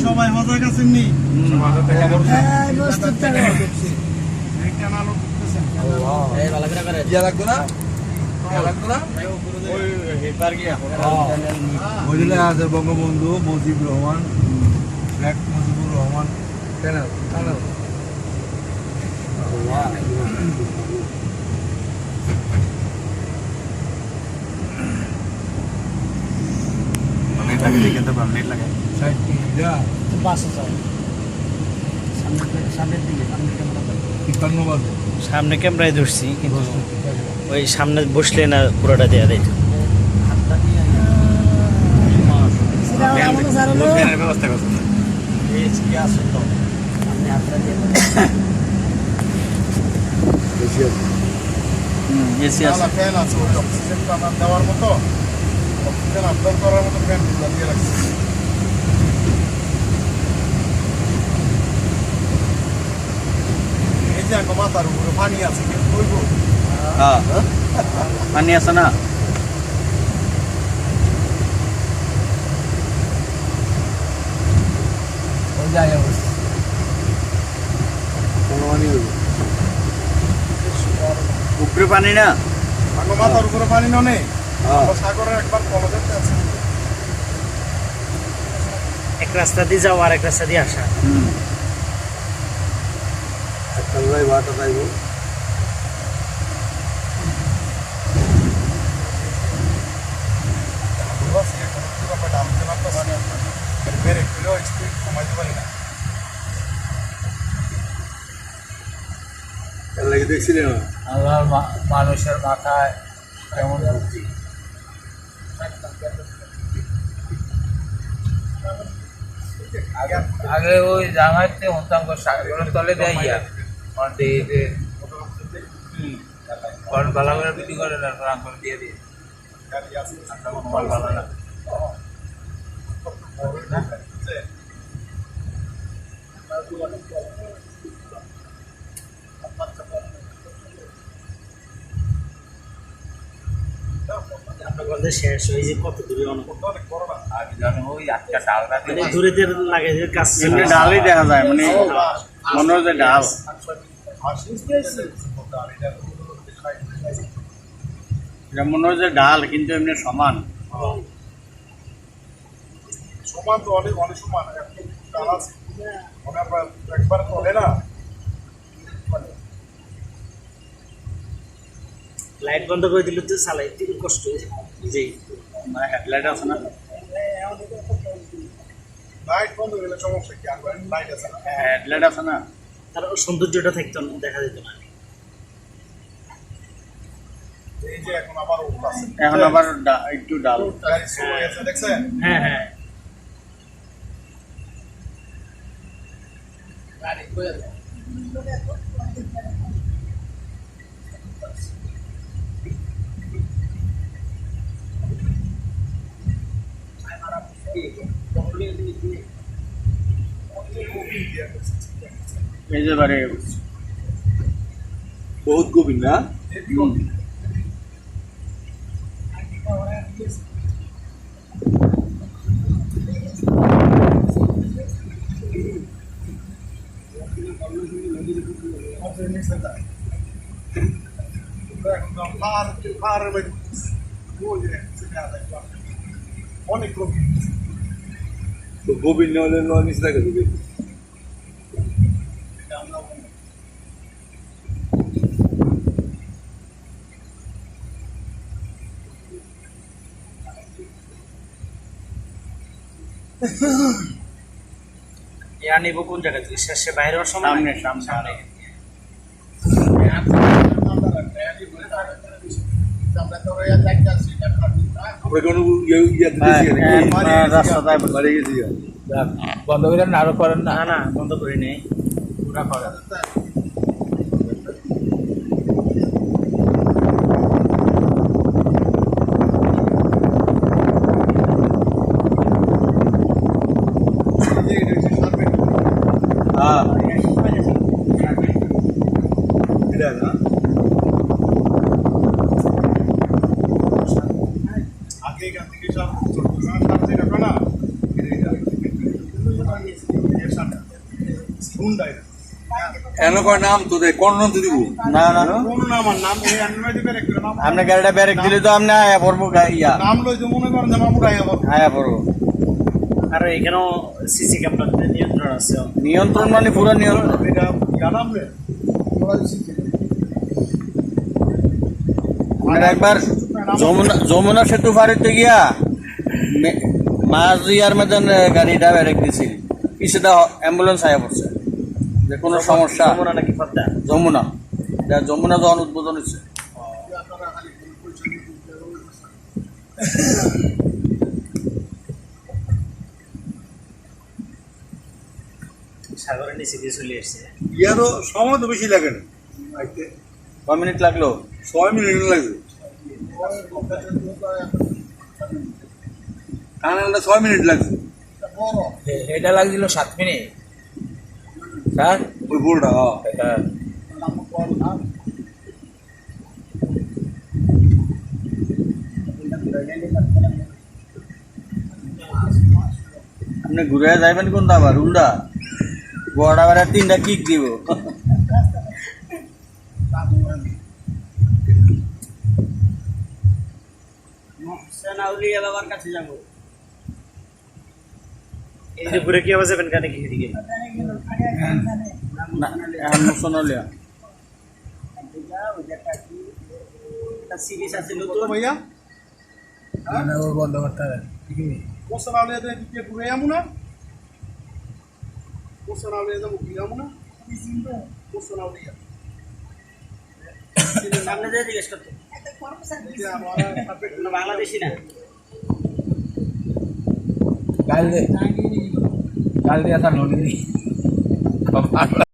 সবাই কাছেন নি ইয়া লাগতো না? লাগতো না? মহিলা আছে বঙ্গবন্ধু মুজিবুর রহমান শেখ মুজিবুর রহমান চ্যানেল চ্যানেল সামনে ক্যামেরায় ধরছি কিন্তু ওই সামনে বসলে না পুরোটা দেয়া দেয় ব্যবস্থা করছে এসি আছে ফ্যান আছে। অক্সিজেন দেওয়ার মতো। অক্সিজেন আপডাউন করার মতো ফ্যান লাগিয়ে রাখছে এই যে একটা মাথার উপরে পানি আছে কিন্তু কইব হ্যাঁ পানি আছে না যায় অবস্থা উপরে পানি না আগে মাথার উপরে পানি ননে হ্যাঁ সাগরের একবার কলেজের আছে এক রাস্তা দিয়ে যাওয়া আর এক রাস্তা দিয়ে আসা। একটা যাইব দেখছিলেন? আল্লাহর মা- মানুষের মাথায় কেমন বুদ্ধি। আগে ওই জামাইতে সাগরের তলে দেয় ইয়া। কল ভালো করে বিক্রি করে না দিয়ে দিয়ে। ভালো না গন্ধে শেষ হয়ে যে কত দূরে অনেক আমি জানি ওই আটটা ডাল মানে দূরে লাগে যে ডালই দেখা যায় মানে মনে হয় যে ডাল। এটা মনে হয় যে ডাল কিন্তু এমনি সমান। সমান তো অনেক অনেক সমান। ডাল আছে। একবার চলে না। লাইট বন্ধ করে দিলে তো চালাইতে একটু কষ্ট হয়ে যায় নিজেই মানে হেডলাইট আছে না? লাইট বন্ধ হয়ে গেলে সমস্যা কি? আর লাইট আছে না? হেডলাইট আছে না? তার সৌন্দর্যটা থাকতো না দেখা যেত না। এই যে এখন আবার একটু ডাল। হয়ে হ্যাঁ। হ্যাঁ এই যে বারে বহুত গভীর না একদম পার পার ওই যে সেটা দেখলাম অনেক গভীর তো গভীর না হলে নয় নিচে থাকে গভীর। ইয়া নিব কোন জায়গা থেকে? শেষে বাইরে সময় সামনে সামনে। আমরা কোনো ইয়ে ইয়াতে হ্যাঁ, দিছি হ্যাঁ, নাকি? হ্যাঁ, রাস্তাটায় বাড়ি গেছি গা। বন্ধ করে না আরও করেন না না না বন্ধ করি নেই পুরা করেন হ্যাঁ এটা না আগে এখান থেকে সব চলতো না সামনে রাখো না হুন্ডাই এন কয় নাম তো দে কোন নাম তো দিব? না না কোন নাম আর নাম এই আনবে দিবে একটা নাম আপনি গাড়িটা ব্যারেক দিলে তো আপনি আয়া পড়ব গা- ইয়া। নাম লইতে মনে করেন যে মামুর আইয়া বল আয়া পড়ব। আর এখানেও সিসি ক্যামেরা নিয়ন্ত্রণ আছে। নিয়ন্ত্রণ মানে পুরো নিয়ন্ত্রণ। এটা রে একবার যমুনা যমুনা সেতু পারিতে গিয়া মে- মাঝ ইয়ার মতন গাড়িটা ব্যারেক দিছিল পিছুটা অ্যাম্বুলেন্স আয়া পড়ছে। যে কোনো সমস্যা। যমুনা নাকি পদ্মা যমুনা। এটা যমুনা যখন উদ্বোধন হচ্ছে সাগরের নিচে দিয়ে চলে এসছে ইয়ারও সময় তো বেশি লাগে না। কয় মিনিট লাগল? ছয় মিনিট লাগবে। ছয় মিনিট লাগবে। এটা লাগছিল সাত মিনিট। স্যার ওই বোলটা হ্যাঁ এটা আপনি ঘুরে যাইবেন কোনটা আবার উল্টা গোয়াটা বেড়া তিনটা কিক দিব বাবার কাছে যাব এই যে ঘুরে কি আবার যাবেন কানে কি দিকে না এখন সোনালিয়া সিরিজ আছে নতুন। ভাইয়া। বন্ধ করতে হবে। কোসা নাও লিয়ে দিকে ঘুরে না কোসা নাও লিয়ে যাব না কোসা নাও লিয়ে সামনে দিয়ে জিজ্ঞেস করতে। বাংলাদেশি না? গাল দে গাল দিয়ে আসা নদী